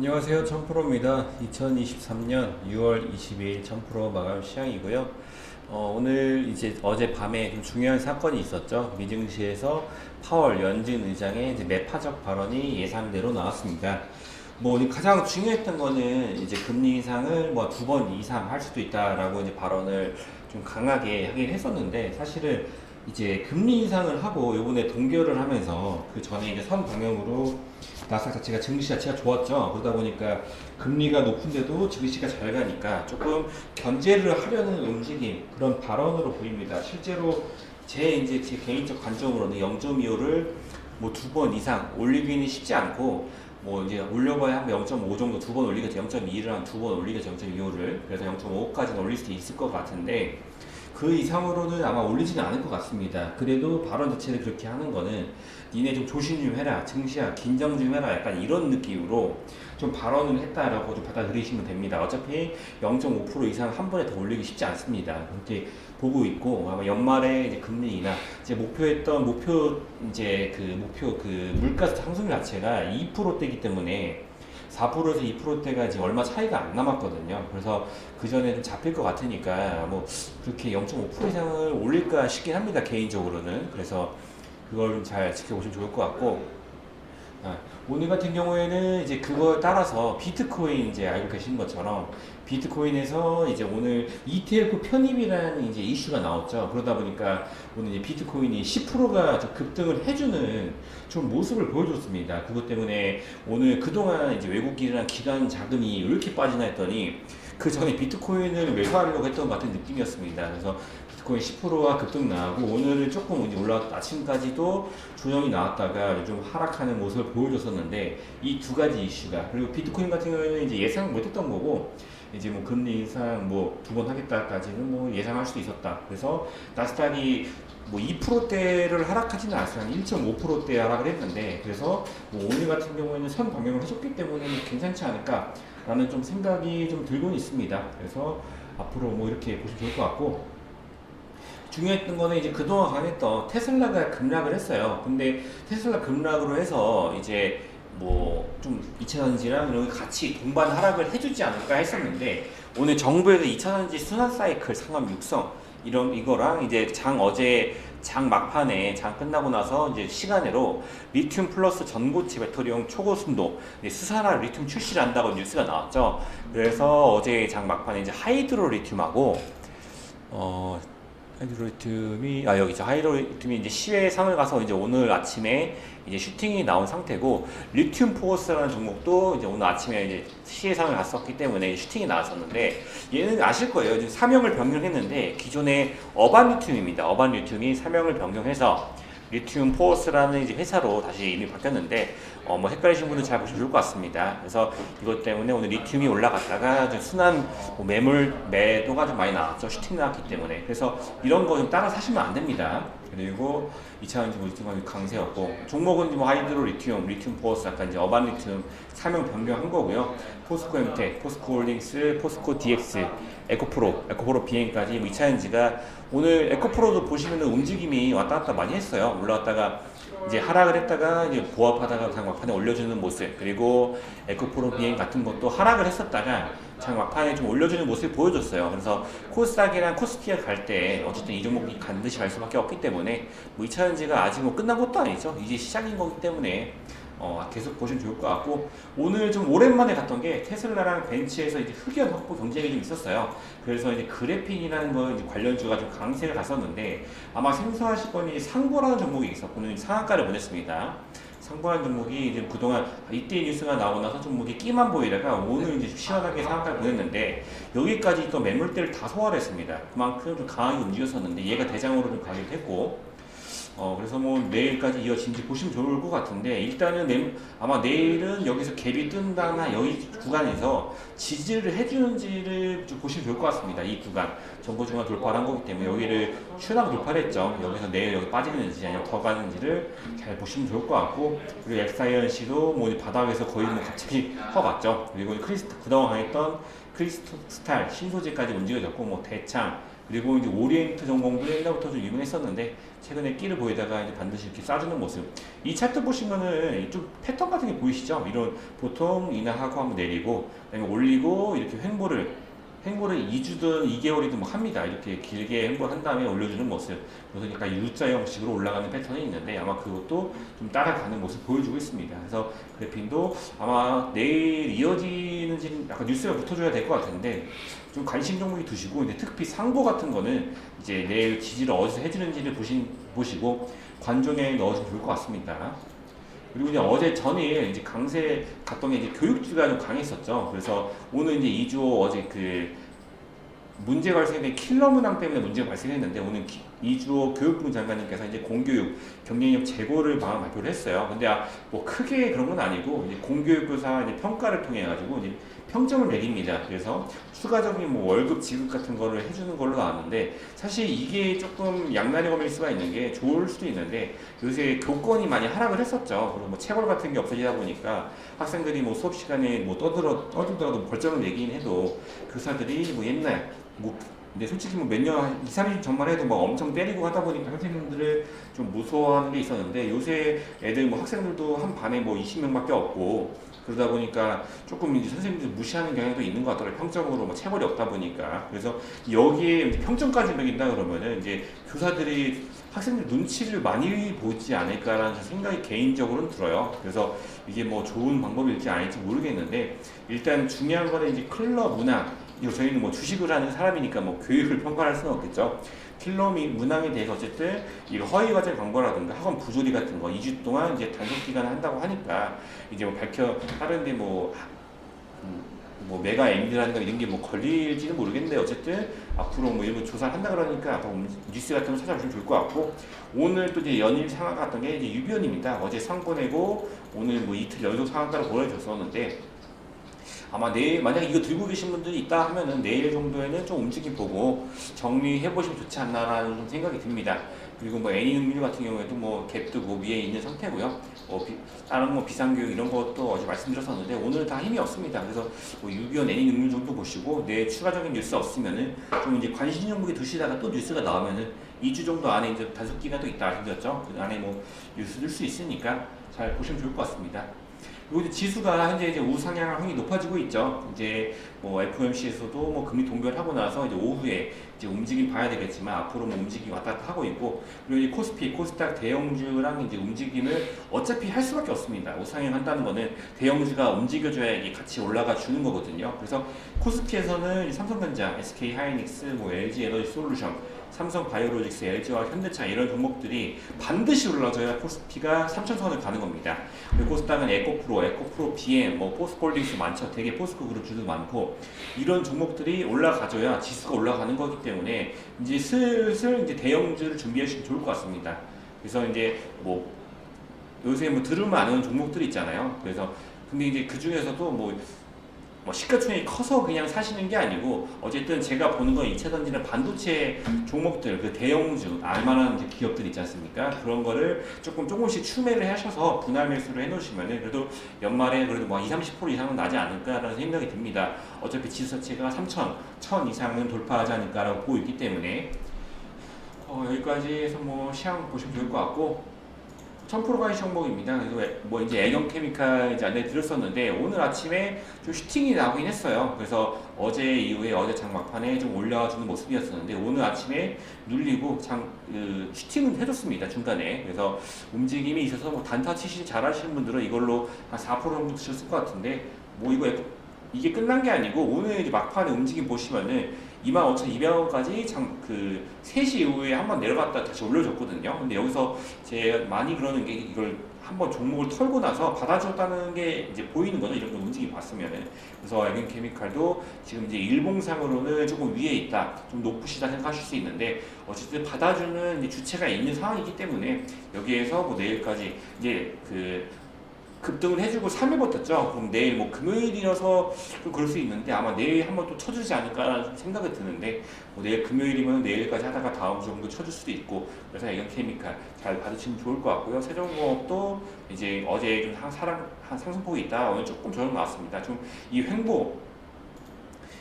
안녕하세요. 천프로입니다. 2023년 6월 22일 천프로 마감 시향이고요. 어, 오늘 이제 어제 밤에 좀 중요한 사건이 있었죠. 미증시에서 파월 연준 의장의 이제 매파적 발언이 예상대로 나왔습니다. 뭐 가장 중요했던 거는 이제 금리 인상을 뭐 두 번 이상 할 수도 있다라고 이제 발언을 좀 강하게 하긴 했었는데 사실은 이제 금리 인상을 하고 요번에 동결을 하면서 그 전에 이제 선 방향으로 나스닥 자체가 증시 자체가 좋았죠. 그러다 보니까 금리가 높은데도 증시가 잘 가니까 조금 견제를 하려는 움직임 그런 발언으로 보입니다. 실제로 제 이제 제 개인적 관점으로는 0.25를 뭐 두 번 이상 올리기는 쉽지 않고 뭐 이제 올려봐야 한 0.5 정도 두 번 올리겠죠. 0.2를 한 두 번 올리겠죠. 0.25를 그래서 0.5까지는 올릴 수도 있을 것 같은데 그 이상으로는 아마 올리지는 않을 것 같습니다. 그래도 발언 자체를 그렇게 하는 거는 니네 좀 조심 좀 해라, 증시야 긴장 좀 해라, 약간 이런 느낌으로 좀 발언을 했다라고 좀 받아들이시면 됩니다. 어차피 0.5% 이상 한 번에 더 올리기 쉽지 않습니다. 그렇게 보고 있고 아마 연말에 이제 금리 인하 이제 목표했던 목표 이제 그 목표 그 물가 상승 자체가 2%대이기 때문에 4%에서 2%대가 지금 얼마 차이가 안 남았거든요. 그래서 그 전에 좀 잡힐 것 같으니까 뭐 그렇게 0.5% 이상을 올릴까 싶긴 합니다. 개인적으로는. 그래서 그걸 좀잘 지켜보시면 좋을 것 같고. 아, 오늘 같은 경우에는 이제 그거에 따라서 비트코인 이제 알고 계신 것처럼 비트코인에서 이제 오늘 ETF 편입이라는 이제 이슈가 나왔죠. 그러다 보니까 오늘 이제 비트코인이 10%가 급등을 해주는 좀 모습을 보여줬습니다. 그것 때문에 오늘 그동안 이제 외국인이랑 기관 자금이 왜 이렇게 빠지나 했더니 그 전에 비트코인을 매수하려고 했던 것 같은 느낌이었습니다. 그래서 비트코인 10%가 급등 나고 오늘은 조금 이제 올라 아침까지도 조정이 나왔다가 좀 하락하는 모습을 보여줬었는데 이 두 가지 이슈가 그리고 비트코인 같은 경우에는 이제 예상 못했던 거고 이제 뭐 금리 인상 뭐 두 번 하겠다까지는 뭐 예상할 수도 있었다. 그래서 나스닥이 뭐 2%대를 하락하지는 않았어요. 한 1.5%대 하락을 했는데 그래서 뭐 오늘 같은 경우에는 선 방향을 해줬기 때문에 괜찮지 않을까라는 좀 생각이 좀 들고는 있습니다. 그래서 앞으로 뭐 이렇게 보시면 좋을 것 같고 중요했던 거는 이제 그동안 강했던 테슬라가 급락을 했어요. 근데 테슬라 급락으로 해서 이제 뭐 좀 2차 전지랑 이런 게 같이 동반 하락을 해주지 않을까 했었는데 오늘 정부에서 2차 전지 순환 사이클 상업 육성 이런 이거랑 이제 장 어제 장 막판에 장 끝나고 나서 이제 시간으로 리튬 플러스 전고체 배터리용 초고순도 수산화 리튬 출시를 한다고 뉴스가 나왔죠. 그래서 어제 장 막판에 이제 하이드로 리튬하고 어 하이드로리튬이 아 여기죠. 하이드로리튬이 이제 시외 상을 가서 이제 오늘 아침에 이제 슈팅이 나온 상태고 리튬 포스라는 종목도 이제 오늘 아침에 이제 시외 상을 갔었기 때문에 슈팅이 나왔었는데 얘는 아실 거예요. 지금 사명을 변경했는데 기존의 어반 리튬입니다. 어반 리튬이 사명을 변경해서 리튬 포스라는 이제 회사로 다시 이미 바뀌었는데 어 뭐 헷갈리신 분들 잘 보시면 좋을 것 같습니다. 그래서 이것 때문에 오늘 리튬이 올라갔다가 좀 순환 뭐 매물 매도가 좀 많이 나왔죠. 슈팅 나왔기 때문에 그래서 이런 거 좀 따라 사시면 안 됩니다. 그리고 2차전지 뭐 리튬이 강세였고 종목은 뭐 하이드로 리튬, 리튬 포스 약간 이제 어반 리튬 사명 변경한 거고요. 포스코 엠텍, 포스코 홀딩스, 포스코 DX, 에코프로, 에코프로 비행까지 뭐 2차전지가 오늘 에코프로도 보시면은 움직임이 왔다 갔다 많이 했어요. 올라왔다가 이제 하락을 했다가 이제 보합하다가 그냥 막판에 올려주는 모습 그리고 에코프로 비행 같은 것도 하락을 했었다가 장 막판에 좀 올려주는 모습을 보여줬어요. 그래서 코스닥이랑 코스피아 갈때 어쨌든 이 종목이 반드시 갈 수밖에 없기 때문에 뭐 2차전지가 아직 뭐 끝난 것도 아니죠. 이제 시작인 거기 때문에 어, 계속 보시면 좋을 것 같고 오늘 좀 오랜만에 갔던 게 테슬라랑 벤츠에서 이제 흑연 확보 경쟁이 좀 있었어요. 그래서 이제 그래핀이라는 거 이제 관련주가 좀 강세를 갔었는데 아마 생소하실 거니 상보라는 종목이 있었고는 상한가를 보냈습니다. 상보라는 종목이 이제 그동안 이때 뉴스가 나오고 나서 종목이 끼만 보이다가 오늘 이제 시원하게 상한가를 보냈는데 여기까지 또 매물대를 다 소화를 했습니다. 그만큼 좀 강하게 움직였었는데 얘가 대장으로 좀 가기도 했고 어 그래서 뭐 내일까지 이어진지 보시면 좋을 것 같은데 일단은 내, 아마 내일은 여기서 갭이 뜬다나 여기 구간에서 지지를 해주는지를 좀 보시면 좋을 것 같습니다. 이 구간 정보 중간 돌파를 한 거기 때문에 여기를 추락 돌파를 했죠. 여기서 내일 여기 빠지는지 아니면 더 가는지를 잘 보시면 좋을 것 같고 그리고 엑사이언 씨도 뭐 바닥에서 거의 뭐 갑자기 허갔죠. 그리고 크리스트 그동안 했던 크리스탈 신소재까지 움직여졌고 뭐 대창 그리고 이제 오리엔트 전공도 옛날부터 좀 유명했었는데 최근에 끼를 보이다가 이제 반드시 이렇게 쏴주는 모습. 이 차트 보시면은 좀 패턴 같은 게 보이시죠? 이런 보통 인하하고 한번 내리고 그다음에 올리고 이렇게 횡보를 횡보를 2주든 2개월이든 뭐 합니다. 이렇게 길게 횡보를 한 다음에 올려주는 모습. 약간 U자 형식으로 올라가는 패턴이 있는데 아마 그것도 좀 따라가는 모습 보여주고 있습니다. 그래서 그래핀도 아마 내일 이어지는지는 약간 뉴스가 붙어줘야 될 것 같은데 좀 관심 종목이 두시고 이제 특히 상보 같은 거는 이제 내일 지지를 어디서 해주는지를 보신, 보시고 관종에 넣어주면 좋을 것 같습니다. 그리고 이제 어제 전일 이제 강세 갔던 게 이제 교육주가 좀 강했었죠. 그래서 오늘 이제 2주 어제 그 문제 발생된 킬러 문항 때문에 문제가 발생했는데 오늘 기- 이주호 교육부 장관님께서 이제 공교육 경쟁력 재고를 방금 발표를 했어요. 근데 아, 뭐 크게 그런 건 아니고 이제 공교육부사 이제 평가를 통해 가지고 이제 평점을 매깁니다. 그래서 추가적인 뭐 월급 지급 같은 거를 해주는 걸로 나왔는데 사실 이게 조금 양날의 검일 수가 있는 게 좋을 수도 있는데 요새 교권이 많이 하락을 했었죠. 그리고 뭐 체벌 같은 게 없어지다 보니까 학생들이 뭐 수업 시간에 뭐 떠들어 떠들더라도 벌점을 매긴 해도 교사들이 뭐 옛날 뭐 근데 솔직히 뭐 몇 년, 2, 30년 전만 해도 뭐 엄청 때리고 하다 보니까 선생님들을 좀 무서워하는 게 있었는데 요새 애들 뭐 학생들도 한 반에 뭐 20명밖에 없고 그러다 보니까 조금 이제 선생님들 무시하는 경향도 있는 것 같더라고요. 평점으로 뭐 체벌이 없다 보니까. 그래서 여기에 평점까지 매긴다 그러면은 이제 교사들이 학생들 눈치를 많이 보지 않을까라는 생각이 개인적으로는 들어요. 그래서 이게 뭐 좋은 방법일지 아닐지 모르겠는데 일단 중요한 거는 이제 클럽 문화 저희는 뭐 주식을 하는 사람이니까 뭐 교육을 평가할 수는 없겠죠. 킬러미 문항에 대해서 어쨌든 이 허위 과제 광고라든가 학원 부조리 같은 거 2주 동안 이제 단속 기간 한다고 하니까 이제 뭐 밝혀 하는데 뭐. 음, 뭐 메가 엔드라든가 이런 게 뭐 걸릴지는 모르겠는데 어쨌든 앞으로 뭐거 조사를 한다 그러니까 아마 뉴스 같은 거 찾아보시면 좋을 것 같고 오늘 또 이제 연일 상하 같던 게 이제 유비언입니다. 어제 상보 내고 오늘 뭐 이틀 연속 상한가를 보여줬었는데 아마 내일 만약에 이거 들고 계신 분들이 있다 하면은 내일 정도에는 좀 움직임 보고 정리해 보시면 좋지 않나라는 좀 생각이 듭니다. 그리고 뭐 애니 능률 같은 경우에도 뭐 갭도 뭐 위에 있는 상태고요. 뭐 비- 다른 뭐 비상교육 이런 것도 어제 말씀드렸었는데 오늘은 다 힘이 없습니다. 그래서 뭐 유비원 애니 능률 정도 보시고 내일 추가적인 뉴스 없으면은 좀 이제 관심 종목에 두시다가 또 뉴스가 나오면은 2주 정도 안에 이제 단속 기간도 있다 아시죠? 그 안에 뭐 뉴스 들 수 있으니까 잘 보시면 좋을 것 같습니다. 그리고 지수가 현재 이제 우상향 이 높아지고 있죠. 이제 뭐 FOMC에서도 뭐 금리 동결하고 나서 이제 오후에 이제 움직임 봐야 되겠지만 앞으로 뭐 움직임 왔다 갔다 하고 있고 그리고 이제 코스피, 코스닥 대형주랑 이제 움직임을 어차피 할 수밖에 없습니다. 우상향 한다는 거는 대형주가 움직여줘야 이게 같이 올라가 주는 거거든요. 그래서 코스피에서는 삼성전자, SK 하이닉스, 뭐 LG 에너지 솔루션 삼성 바이오로직스, LG와 현대차 이런 종목들이 반드시 올라줘야 코스피가 3천선을 가는 겁니다. 그리고 코스닥은 에코프로, 에코프로 BM, 뭐 포스콜딩스 많죠. 되게 포스코 그룹 주도 많고 이런 종목들이 올라가줘야 지수가 올라가는 거기 때문에 이제 슬슬 이제 대형주를 준비하시면 좋을 것 같습니다. 그래서 이제 뭐 요새 뭐 들으면 아는 종목들이 있잖아요. 그래서 근데 이제 그 중에서도 뭐 뭐 시가총액이 커서 그냥 사시는 게 아니고 어쨌든 제가 보는 건 2차 던지는 반도체 종목들 그 대형주 알만한 기업들 있지 않습니까? 그런 거를 조금 조금씩 추매를 하셔서 분할 매수를 해놓으시면은 그래도 연말에 그래도 뭐 20, 30% 이상은 나지 않을까라는 생각이 듭니다. 어차피 지수 자체가 3천, 1000 이상은 돌파하지 않을까라고 보고 있기 때문에 어, 여기까지 해서 뭐 시향 보시면 좋을 것 같고 1000%가 종목입니다. 그래서 애- 뭐 이제 애경 케미칼 이제 안내 드렸었는데 오늘 아침에 좀 슈팅이 나오긴 했어요. 그래서 어제 이후에 어제 장 막판에 좀 올려주는 모습이었었는데 오늘 아침에 눌리고 장 그, 슈팅은 해줬습니다 중간에. 그래서 움직임이 있어서 뭐 단타 치시 잘하시는 분들은 이걸로 한 4% 정도 드셨을 것 같은데 뭐 이거 이게 끝난 게 아니고 오늘 이제 막판에 움직임 보시면은 25,200원까지 그 3시 이후에 한번 내려갔다 다시 올려줬거든요. 근데 여기서 제 많이 그러는 게 이걸 한번 종목을 털고 나서 받아줬다는 게 이제 보이는 거죠. 이렇게 움직임 봤으면은. 그래서 에겐 케미칼도 지금 이제 일봉상으로는 조금 위에 있다. 좀 높으시다 생각하실 수 있는데 어쨌든 받아주는 주체가 있는 상황이기 때문에 여기에서 뭐 내일까지 이제 그 급등을 해주고 3일 버텼죠. 그럼 내일 뭐 금요일이라서 좀 그럴 수 있는데 아마 내일 한번 또 쳐주지 않을까라는 생각이 드는데 뭐 내일 금요일이면 내일까지 하다가 다음 주 정도 쳐줄 수도 있고 그래서 애견 케미칼 잘 받으시면 좋을 것 같고요. 세종공업도 이제 어제 좀 상, 사랑, 한 상승폭이 있다 오늘 조금 저렴 나왔습니다. 좀 이 횡보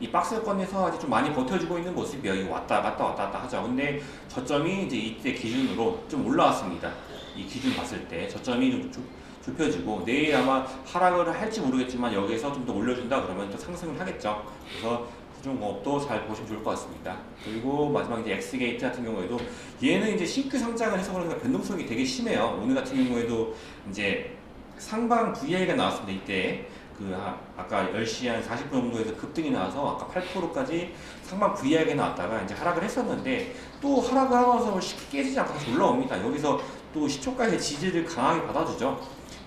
이 박스권에서 아직 좀 많이 버텨주고 있는 모습이에요. 이거 왔다 갔다 왔다 갔다 하죠. 근데 저점이 이제 이때 기준으로 좀 올라왔습니다. 이 기준 봤을 때 저점이 좀 좁- 좁혀지고 내일 아마 하락을 할지 모르겠지만 여기서 좀 더 올려준다 그러면 또 상승을 하겠죠. 그래서 수종업도 잘 보시면 좋을 것 같습니다. 그리고 마지막 이제 엑스게이트 같은 경우에도 얘는 이제 신규 상장을 해서 그런가 변동성이 되게 심해요. 오늘 같은 경우에도 이제 상방 VI가 나왔습니다. 이때 그 아, 아까 10시 한 40분 정도에서 급등이 나와서 아까 8%까지 상방 VI가 나왔다가 이제 하락을 했었는데 또 하락을 하면서 쉽게 깨지지 않고 다시 올라옵니다. 여기서 또 시초가의 지지를 강하게 받아주죠.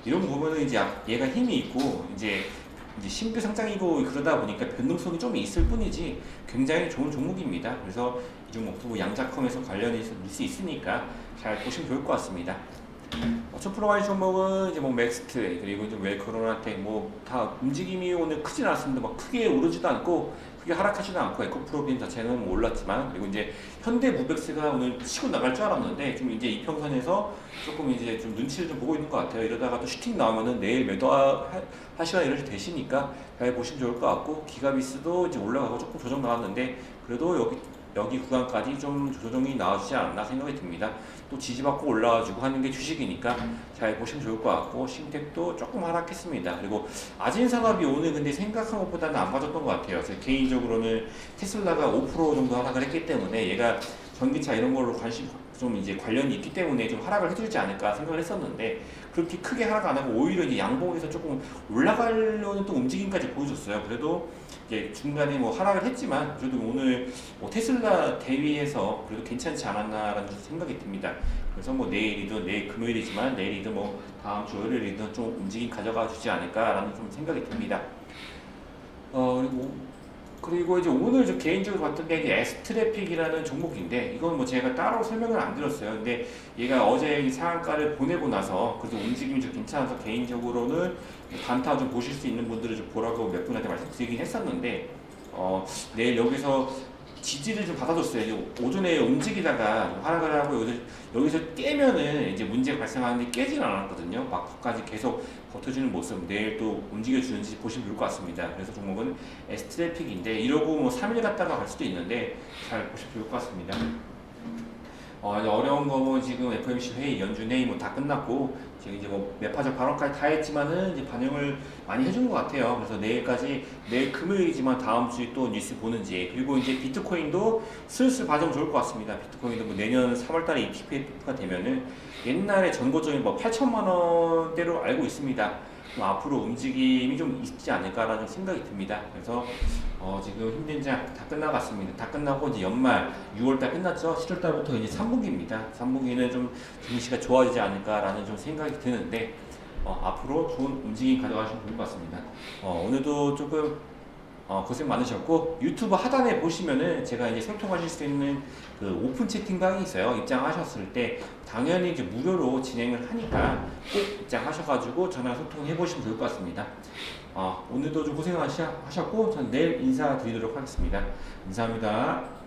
이런 거 보면은 이제 아- 얘가 힘이 있고 이제 이제 신규 상장이고 그러다 보니까 변동성이 좀 있을 뿐이지 굉장히 좋은 종목입니다. 그래서 이 종목도 뭐 양자컴에서 관련이 있을 수 있으니까 잘 보시면 좋을 것 같습니다. 어, 첫 프로마이 종목은 이제 뭐 맥스트 그리고 이제 웰코로나텍 뭐 다 움직임이 오늘 크진 않습니다. 막 크게 오르지도 않고 크게 하락하지도 않고 에코 프로빈 자체는 뭐 올랐지만 그리고 이제 현대무백스가 오늘 치고 나갈 줄 알았는데 좀 이제 이평선에서 조금 이제 좀 눈치를 좀 보고 있는 것 같아요. 이러다가 또 슈팅 나오면은 내일 매도 하시거나 이럴 때 되시니까 잘 보시면 좋을 것 같고 기가비스도 이제 올라가고 조금 조정 나왔는데 그래도 여기 여기 구간까지 좀 조정이 나와주지 않나 생각이 듭니다. 또 지지받고 올라와주고 하는 게 주식이니까 잘 보시면 좋을 것 같고 신택도 조금 하락했습니다. 그리고 아진산업이 오늘 근데 생각한 것보다는 안 빠졌던 것 같아요. 제 개인적으로는 테슬라가 5% 정도 하락을 했기 때문에 얘가 전기차 이런 걸로 관심 좀 이제 관련이 있기 때문에 좀 하락을 해주지 않을까 생각을 했었는데 그렇게 크게 하락 안 하고 오히려 이제 양봉에서 조금 올라가려는 또 움직임까지 보여줬어요. 그래도 이제 중간에 뭐 하락을 했지만 그래도 오늘 뭐 테슬라 대비해서 그래도 괜찮지 않았나라는 생각이 듭니다. 그래서 뭐 내일이든 내일 금요일이지만 내일이든 뭐 다음 주 월요일이든 좀 움직임 가져가 주지 않을까라는 좀 생각이 듭니다. 어 그리고 그리고 이제 오늘 저 개인적으로 봤던 게 이제 에스트래픽이라는 종목인데 이건 뭐 제가 따로 설명을 안 드렸어요. 근데 얘가 어제 이 상한가를 보내고 나서 그래도 움직임이 좀 괜찮아서 개인적으로는 단타 좀 보실 수 있는 분들을 좀 보라고 몇 분한테 말씀드리긴 했었는데 어 내일 여기서 지지를 좀 받아줬어요. 오전에 움직이다가 하락을 하고 여기서, 깨면은 이제 문제가 발생하는데 깨지는 않았거든요. 막까지 계속 버텨주는 모습 내일 또 움직여주는지 보시면 좋을 것 같습니다. 그래서 종목은 에스트래픽인데 이러고 뭐 3일 갔다가 갈 수도 있는데 잘 보시면 좋을 것 같습니다. 어, 이제 어려운 거뭐 지금 FOMC 회의, 연준 회의 뭐 다 끝났고 지금 이제 뭐 매파적 발언까지 다 했지만은 이제 반영을 많이 해준 것 같아요. 그래서 내일까지 내일 금요일이지만 다음 주에 또 뉴스 보는지 그리고 이제 비트코인도 슬슬 반영 좋을 것 같습니다. 비트코인도 뭐 내년 3월달에 ETF가 되면은 옛날에 전고점이 뭐 8천만 원대로 알고 있습니다. 좀 앞으로 움직임이 좀 있지 않을까라는 생각이 듭니다. 그래서 어, 지금 힘든 장다 끝나갔습니다. 다 끝나고 이제 연말 6월달 끝났죠. 7월달부터 이제 3분기입니다. 3분기는 좀 증시가 좋아지지 않을까라는 좀 생각이 드는데 어, 앞으로 좋은 움직임 가져가시면 좋을 것 같습니다. 어, 오늘도 조금 어, 고생 많으셨고 유튜브 하단에 보시면은 제가 이제 소통하실 수 있는 그 오픈 채팅방이 있어요. 입장하셨을 때 당연히 이제 무료로 진행을 하니까 꼭 입장하셔가지고 저랑 소통해 보시면 좋을 것 같습니다. 어, 오늘도 좀 고생하셨고 전 내일 인사드리도록 하겠습니다. 감사합니다.